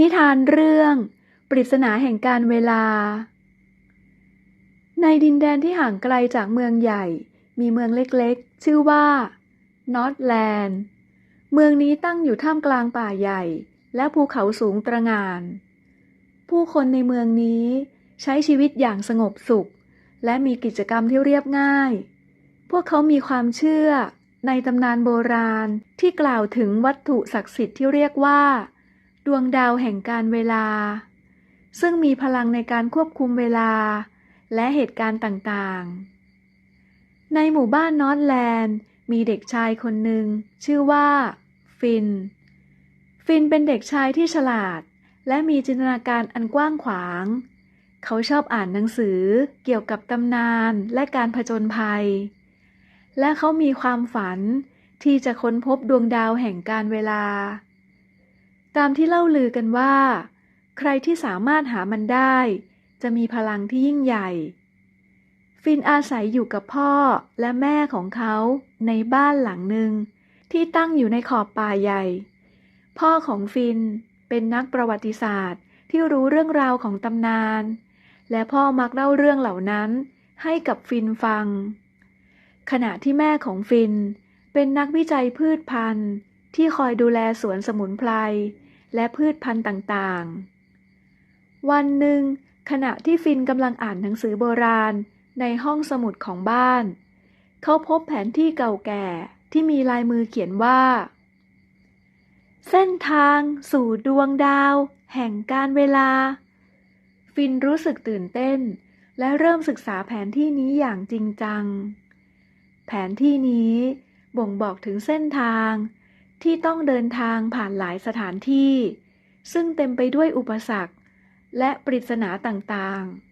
นิทานเรื่องปริศนาแห่งการเวลา ในดินแดนที่ห่างไกลจากเมืองใหญ่ มีเมืองเล็กๆ ชื่อว่านอตแลนด์ เมืองนี้ตั้งอยู่ท่ามกลางป่าใหญ่ และภูเขาสูงตระหง่าน ผู้คนในเมืองนี้ใช้ชีวิตอย่างสงบสุข และมีกิจกรรมที่เรียบง่าย พวกเขามีความเชื่อในตำนานโบราณที่กล่าวถึงวัตถุศักดิ์สิทธิ์ที่เรียกว่า ดวงดาวแห่งการเวลา ซึ่งมีพลังในการควบคุมเวลา และเหตุการณ์ต่างๆ ในหมู่บ้านนอตแลนด์ มีเด็กชายคนหนึ่ง ชื่อว่า ฟิน ฟินเป็นเด็กชายที่ฉลาด และมีจินตนาการอันกว้างขวาง เขาชอบอ่านหนังสือเกี่ยวกับตำนานและการผจญภัย และเขามีความฝันที่จะค้นพบดวงดาวแห่งการเวลา ตามที่เล่าลือกันว่า ใครที่สามารถหามันได้ จะมีพลังที่ยิ่งใหญ่ ฟินอาศัยอยู่กับพ่อและแม่ของเขาในบ้านหลังหนึ่งที่ตั้งอยู่ในขอบป่าใหญ่ พ่อของฟินเป็นนักประวัติศาสตร์ที่รู้เรื่องราวของตำนาน และพ่อมักเล่าเรื่องเหล่านั้นให้กับฟินฟัง ขณะที่แม่ของฟินเป็นนักวิจัยพืชพันธุ์ ที่คอยดูแลสวนสมุนไพรและพืชพันธุ์ต่างๆ วันหนึ่ง ขณะที่ฟินกำลังอ่านหนังสือโบราณในห้องสมุดของบ้าน เขาพบแผนที่เก่าแก่ที่มีลายมือเขียนว่า เส้นทางสู่ดวงดาว แห่งการเวลา ฟินรู้สึกตื่นเต้น และเริ่มศึกษาแผนที่นี้อย่างจริงจัง แผนที่นี้บ่งบอกถึงเส้นทาง ที่ต้องเดินทางผ่านหลายสถานที่ ซึ่งเต็มไปด้วยอุปสรรค และปริศนาต่างๆ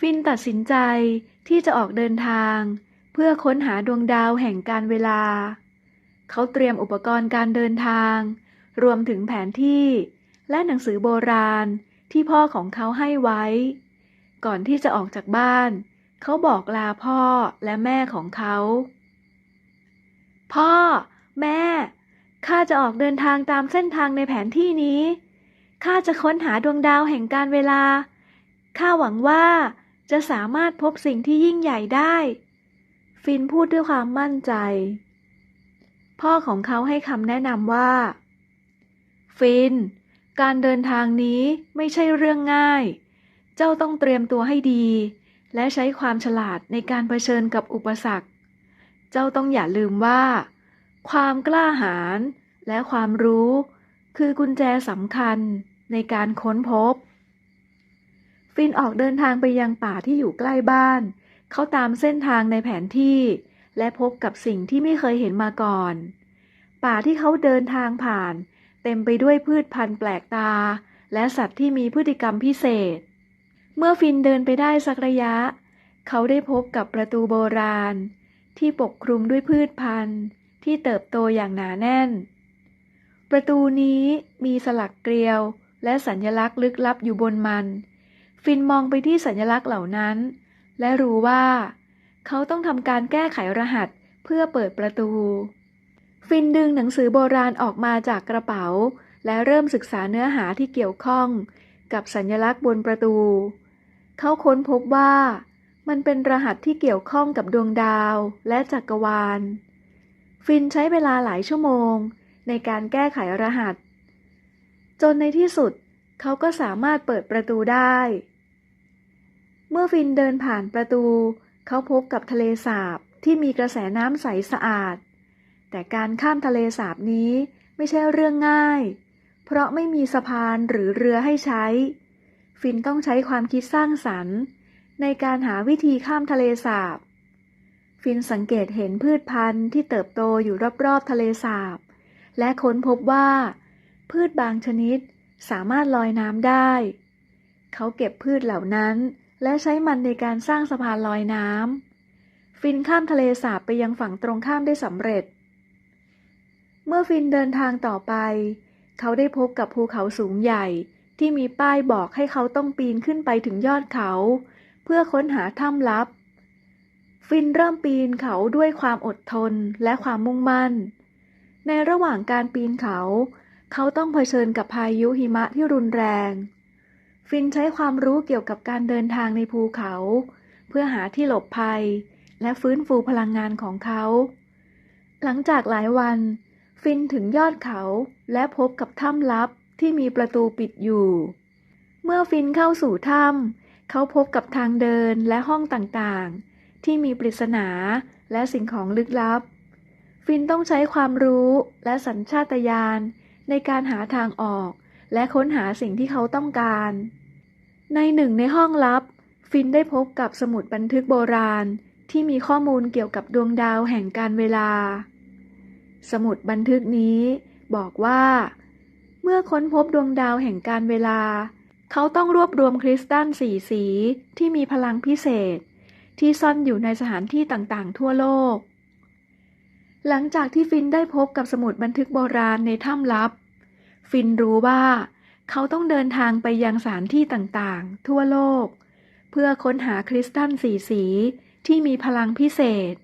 ฟินตัดสินใจที่จะออกเดินทาง เพื่อค้นหาดวงดาวแห่งการเวลา เขาเตรียมอุปกรณ์การเดินทาง รวมถึงแผนที่ และหนังสือโบราณที่พ่อของเขาให้ไว้ ก่อนที่จะออกจากบ้านเเขาบอกลาพ่อและแม่ของเขา พ่อ แม่ ข้าจะออกเดินทางตามเส้นทางในแผนที่นี้ ข้าจะค้นหาดวงดาวแห่งการเวลา ข้าหวังว่าจะสามารถพบสิ่งที่ยิ่งใหญ่ได้ ฟินพูดด้วยความมั่นใจ พ่อของเขาให้คำแนะนำว่า ฟิน การเดินทางนี้ไม่ใช่เรื่องง่าย เจ้าต้องเตรียมตัวให้ดี และใช้ความฉลาดในการเผชิญกับอุปสรรค เจ้าต้องอย่าลืมว่า ความกล้าหาญและความรู้คือกุญแจสำคัญในการค้นพบ ฟินออกเดินทางไปยังป่าที่อยู่ใกล้บ้าน เขาตามเส้นทางในแผนที่ และพบกับสิ่งที่ไม่เคยเห็นมาก่อน ป่าที่เขาเดินทางผ่าน เต็มไปด้วยพืชพันธุ์แปลกตา และสัตว์ที่มีพฤติกรรมพิเศษ เมื่อฟินเดินไปได้สักระยะ เขาได้พบกับประตูโบราณ ที่ปกคลุมด้วยพืชพันธุ์ ที่เติบโตอย่างหนาแน่น ประตูนี้มีสลักเกลียวและสัญลักษณ์ลึกลับอยู่บนมัน ฟินมองไปที่สัญลักษณ์เหล่านั้น และรู้ว่า เขาต้องทำการแก้ไขรหัสเพื่อเปิดประตู ฟินดึงหนังสือโบราณออกมาจากกระเป๋า และเริ่มศึกษาเนื้อหาที่เกี่ยวข้อง กับสัญลักษณ์บนประตู เขาค้นพบว่า มันเป็นรหัสที่เกี่ยวข้องกับดวงดาวและจักรวาล ฟินใช้เวลาหลายชั่วโมง ในการแก้ไขรหัส จนในที่สุดเขาก็สามารถเปิดประตูได้ เมื่อฟินเดินผ่านประตู เขาพบกับทะเลสาบที่มีกระแสน้ำใสสะอาด แต่การข้ามทะเลสาบนี้ไม่ใช่เรื่องง่าย เพราะไม่มีสะพานหรือเรือให้ใช้ ฟินต้องใช้ความคิดสร้างสรรค์ ในการหาวิธีข้ามทะเลสาบ ฟินสังเกตเห็นพืชพันธุ์ที่เติบโตอยู่รอบๆทะเลสาบ และค้นพบว่า พืชบางชนิดสามารถลอยน้ำได้ เขาเก็บพืชเหล่านั้น และใช้มันในการสร้างสะพานลอยน้ำ ฟินข้ามทะเลสาบไปยังฝั่งตรงข้ามได้สำเร็จ เมื่อฟินเดินทางต่อไป เขาได้พบกับภูเขาสูงใหญ่ ที่มีป้ายบอกให้เขาต้องปีนขึ้นไปถึงยอดเขา เพื่อค้นหาถ้ำลับ ฟินเริ่มปีนเขาด้วยความอดทนและความมุ่งมั่น ในระหว่างการปีนเขา เขาต้องเผชิญกับพายุหิมะที่รุนแรง ฟินใช้ความรู้เกี่ยวกับการเดินทางในภูเขา เพื่อหาที่หลบภัย และฟื้นฟูพลังงานของเขา หลังจากหลายวัน ฟินถึงยอดเขาและพบกับถ้ำลับ ที่มีประตูปิดอยู่ เมื่อฟินเข้าสู่ถ้ำเขาพบกับทางเดินและห้องต่างๆ ที่มีปริศนาและสิ่งของลึกลับ ฟินต้องใช้ความรู้และสัญชาตญาณในการหาทางออก และค้นหาสิ่งที่เขาต้องการ ในหนึ่งในห้องลับ ฟินได้พบกับสมุดบันทึกโบราณที่มีข้อมูลเกี่ยวกับดวงดาวแห่งการเวลา สมุดบันทึกนี้บอกว่า มื่อค้นพบดวงดาวแห่งการเวลา เขาต้องรวบรวมคริสตัลสีสีที่มีพลังพิเศษ ที่ซ่อนอยู่ในสถานที่ต่างๆ ทั่วโลก หลังจากที่ฟินได้พบกับสมุดบันทึกโบราณในถ้ำลับ ฟินรู้ว่า เขาต้องเดินทางไปยังสถานที่ต่างๆ ทั่วโลก เพื่อค้นหาคริสตัลสีสีที่มีพลังพิเศษ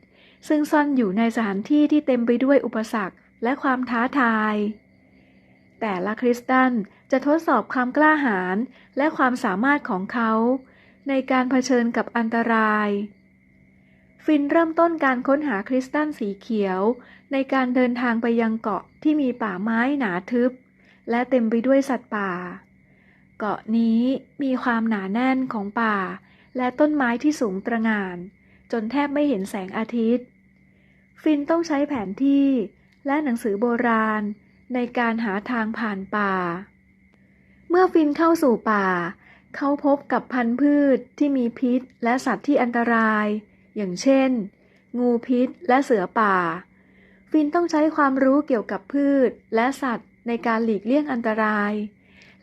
ซึ่งซ่อนอยู่ในสถานที่ที่เต็มไปด้วยอุปสรรคและความท้าทาย แต่ละคริสตัลจะทดสอบความกล้าหาญและความสามารถของเขา ในการเผชิญกับอันตราย ฟินเริ่มต้นการค้นหาคริสตัลสีเขียว ในการเดินทางไปยังเกาะที่มีป่าไม้หนาทึบ และเต็มไปด้วยสัตว์ป่า เกาะนี้มีความหนาแน่นของป่า และต้นไม้ที่สูงตระหง่าน จนแทบไม่เห็นแสงอาทิตย์ ฟินต้องใช้แผนที่และหนังสือโบราณ ในการหาทางผ่านป่า เมื่อฟินเข้าสู่ป่า เขาพบกับพันธุ์พืชที่มีพิษและสัตว์ที่อันตราย อย่างเช่น งูพิษและเสือป่า ฟินต้องใช้ความรู้เกี่ยวกับพืชและสัตว์ในการหลีกเลี่ยงอันตราย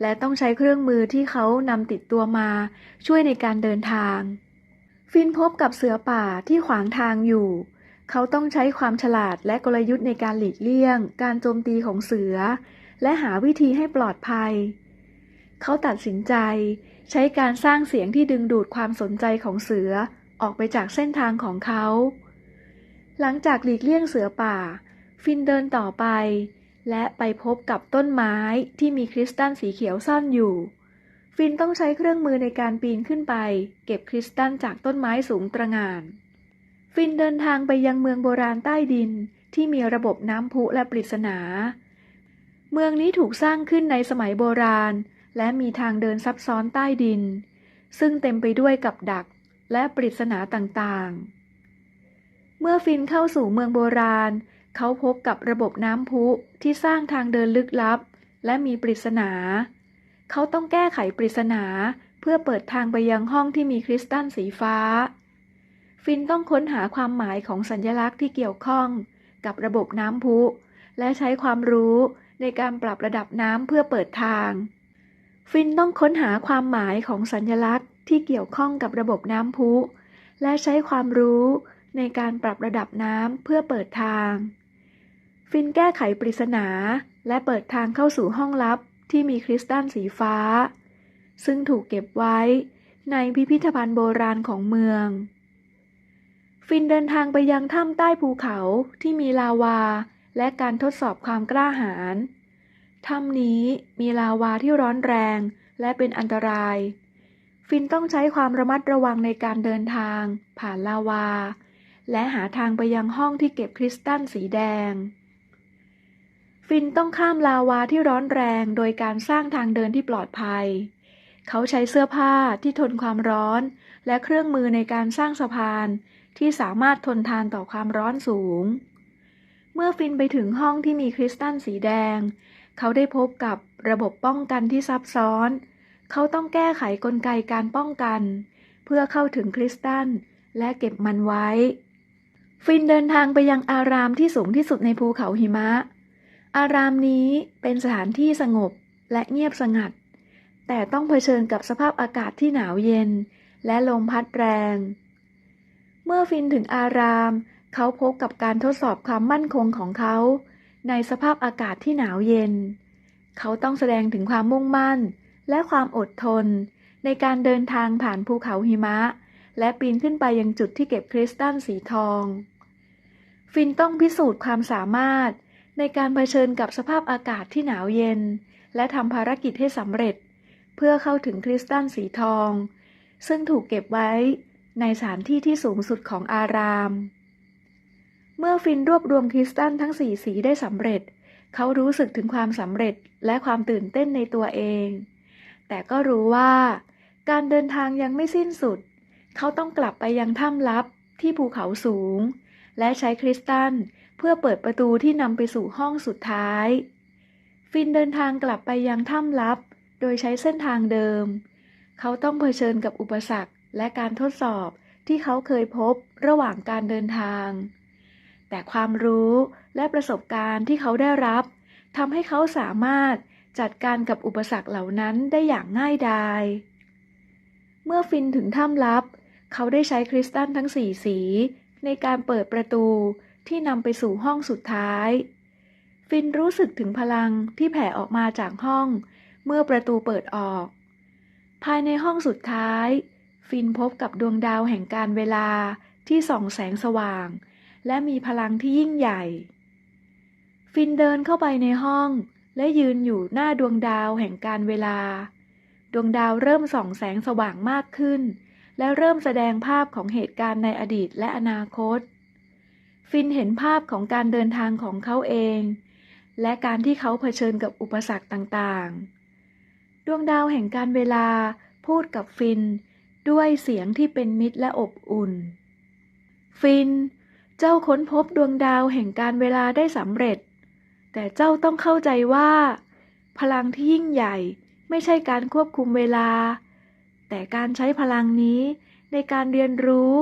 และต้องใช้เครื่องมือที่เขานำติดตัวมาช่วยในการเดินทาง ฟินพบกับเสือป่าที่ขวางทางอยู่ เขาต้องใช้ความฉลาดและกลยุทธ์ในการหลีกเลี่ยง การโจมตีของเสือ และหาวิธีให้ปลอดภัย เขาตัดสินใจ ใช้การสร้างเสียงที่ดึงดูดความสนใจของเสือออกไปจากเส้นทางของเขา หลังจากหลีกเลี่ยงเสือป่า ฟินเดินต่อไป และไปพบกับต้นไม้ที่มีคริสตัลสีเขียวซ่อนอยู่ฟินต้องใช้เครื่องมือในการปีนขึ้นไป เก็บคริสตัลจากต้นไม้สูงตระหง่าน ฟินเดินทางไปยังเมืองโบราณใต้ดินที่มีระบบน้ำพุและปริศนา เมืองนี้ถูกสร้างขึ้นในสมัยโบราณ และมีทางเดินซับซ้อนใต้ดิน ซึ่งเต็มไปด้วยกับดักและปริศนาต่างๆ เมื่อฟินเข้าสู่เมืองโบราณ เขาพบกับระบบน้ำพุที่สร้างทางเดินลึกลับ และมีปริศนา เขาต้องแก้ไขปริศนาเพื่อเปิดทางไปยังห้องที่มีคริสตัลสีฟ้า ฟินต้องค้นหาความหมายของสัญลักษณ์ที่เกี่ยวข้องกับระบบน้ำพุ และใช้ความรู้ในการปรับระดับน้ำเพื่อเปิดทาง ฟินต้องค้นหาความหมายของสัญลักษณ์ที่เกี่ยวข้องกับระบบน้ำพุ และใช้ความรู้ในการปรับระดับน้ำเพื่อเปิดทาง ฟินแก้ไขปริศนา และเปิดทางเข้าสู่ห้องลับที่มีคริสตัลสีฟ้า ซึ่งถูกเก็บไว้ในพิพิธภัณฑ์โบราณของเมือง ฟินเดินทางไปยังถ้ำใต้ภูเขาที่มีลาวา และการทดสอบความกล้าหาญถ้ำนี้มีลาวาที่ร้อนแรงและเป็นอันตราย ฟินต้องใช้ความระมัดระวังในการเดินทาง ผ่านลาวา และหาทางไปยังห้องที่เก็บคริสตัลสีแดง ฟินต้องข้ามลาวาที่ร้อนแรงโดยการสร้างทางเดินที่ปลอดภัย เขาใช้เสื้อผ้าที่ทนความร้อน และเครื่องมือในการสร้างสะพาน ที่สามารถทนทานต่อความร้อนสูง เมื่อฟินไปถึงห้องที่มีคริสตัลสีแดง เขาได้พบกับระบบป้องกันที่ซับซ้อน เขาต้องแก้ไขกลไกการป้องกัน เพื่อเข้าถึงคริสตัลและเก็บมันไว้ ฟินเดินทางไปยังอารามที่สูงที่สุดในภูเขาหิมะ อารามนี้เป็นสถานที่สงบและเงียบสงัด แต่ต้องเผชิญกับสภาพอากาศที่หนาวเย็น และลมพัดแรง เมื่อฟินถึงอาราม เขาพบกับการทดสอบความมั่นคงของเขา ในสภาพอากาศที่หนาวเย็น เขาต้องแสดงถึงความมุ่งมั่น และความอดทน ในการเดินทางผ่านภูเขาหิมะ และปีนขึ้นไปยังจุดที่เก็บคริสตัลสีทอง ฟินต้องพิสูจน์ความสามารถ ในการเผชิญกับสภาพอากาศที่หนาวเย็น และทำภารกิจให้สำเร็จ เพื่อเข้าถึงคริสตัลสีทอง ซึ่งถูกเก็บไว้ ในสถานที่ที่สูงสุดของอาราม เมื่อฟินรวบรวมคริสตัลทั้งสี่สีได้สำเร็จ เขารู้สึกถึงความสำเร็จและความตื่นเต้นในตัวเอง แต่ก็รู้ว่า การเดินทางยังไม่สิ้นสุด เขาต้องกลับไปยังถ้ำลับที่ภูเขาสูง และใช้คริสตัลเพื่อเปิดประตูที่นำไปสู่ห้องสุดท้าย ฟินเดินทางกลับไปยังถ้ำลับ โดยใช้เส้นทางเดิม เขาต้องเผชิญกับอุปสรรค และการทดสอบที่เขาเคยพบระหว่างการเดินทาง แต่ความรู้และประสบการณ์ที่เขาได้รับทำให้เขาสามารถจัดการกับอุปสรรคเหล่านั้นได้อย่างง่ายดาย เมื่อฟินถึงถ้ำลับ เขาได้ใช้คริสตัลทั้งสี่สี ในการเปิดประตูที่นำไปสู่ห้องสุดท้าย ฟินรู้สึกถึงพลังที่แผ่ออกมาจากห้อง เมื่อประตูเปิดออก ภายในห้องสุดท้าย ฟินพบกับดวงดาวแห่งการเวลาที่ส่องแสงสว่าง และมีพลังที่ยิ่งใหญ่ ฟินเดินเข้าไปในห้อง และยืนอยู่หน้าดวงดาวแห่งการเวลา ดวงดาวเริ่มส่องแสงสว่างมากขึ้น และเริ่มแสดงภาพของเหตุการณ์ในอดีตและอนาคต ฟินเห็นภาพของการเดินทางของเขาเอง และการที่เขาเผชิญกับอุปสรรคต่างๆ ดวงดาวแห่งการเวลาพูดกับฟิน ด้วยเสียงที่เป็นมิตรและอบอุ่น ฟิน เจ้าค้นพบดวงดาวแห่งการเวลาได้สำเร็จ แต่เจ้าต้องเข้าใจว่า พลังที่ยิ่งใหญ่ไม่ใช่การควบคุมเวลา แต่การใช้พลังนี้ในการเรียนรู้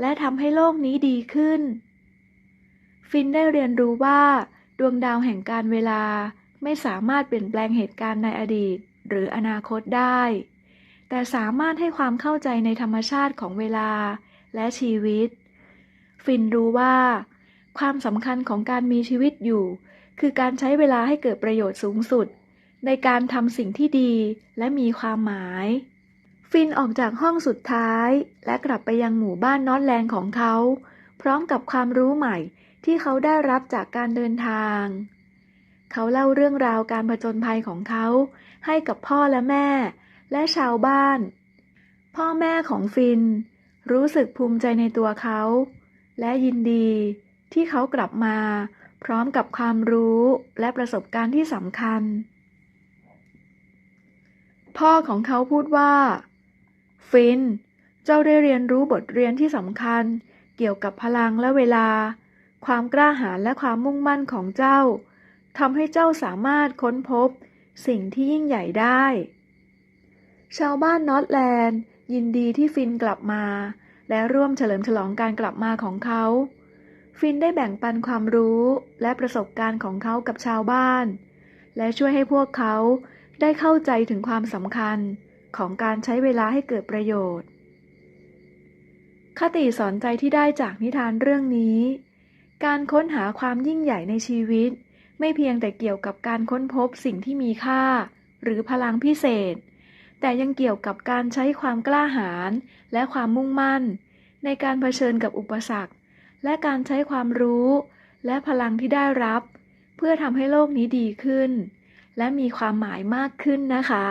และทำให้โลกนี้ดีขึ้น ฟินได้เรียนรู้ว่า ดวงดาวแห่งการเวลาไม่สามารถเปลี่ยนแปลงเหตุการณ์ในอดีต หรืออนาคตได้ แต่สามารถให้ความเข้าใจในธรรมชาติของเวลาและชีวิต ฟินรู้ว่า ความสำคัญของการมีชีวิตอยู่ คือการใช้เวลาให้เกิดประโยชน์สูงสุด ในการทำสิ่งที่ดีและมีความหมาย ฟินออกจากห้องสุดท้าย และกลับไปยังหมู่บ้านนอตแลนด์ของเขา พร้อมกับความรู้ใหม่ที่เขาได้รับจากการเดินทาง เขาเล่าเรื่องราวการผจญภัยของเขา ให้กับพ่อและแม่ และชาวบ้าน พ่อแม่ของฟิน รู้สึกภูมิใจในตัวเขา และยินดีที่เขากลับมา พร้อมกับความรู้และประสบการณ์ที่สำคัญ พ่อของเขาพูดว่า ฟิน เจ้าได้เรียนรู้บทเรียนที่สำคัญ เกี่ยวกับพลังและเวลา ความกล้าหาญและความมุ่งมั่นของเจ้าทำให้เจ้าสามารถค้นพบ สิ่งที่ยิ่งใหญ่ได้ ชาวบ้านนอตแลนด์ ยินดีที่ฟินกลับมา และร่วมเฉลิมฉลองการกลับมาของเขา ฟินได้แบ่งปันความรู้และประสบการณ์ของเขากับชาวบ้าน และช่วยให้พวกเขาได้เข้าใจถึงความสำคัญของการใช้เวลาให้เกิดประโยชน์ คติสอนใจที่ได้จากนิทานเรื่องนี้ การค้นหาความยิ่งใหญ่ในชีวิต ไม่เพียงแต่เกี่ยวกับการค้นพบสิ่งที่มีค่า หรือพลังพิเศษ แต่ยังเกี่ยวกับการใช้ความกล้าหาญและความมุ่งมั่น ในการเผชิญกับอุปสรรค และการใช้ความรู้ และพลังที่ได้รับ เพื่อทำให้โลกนี้ดีขึ้น และมีความหมายมากขึ้นนะคะ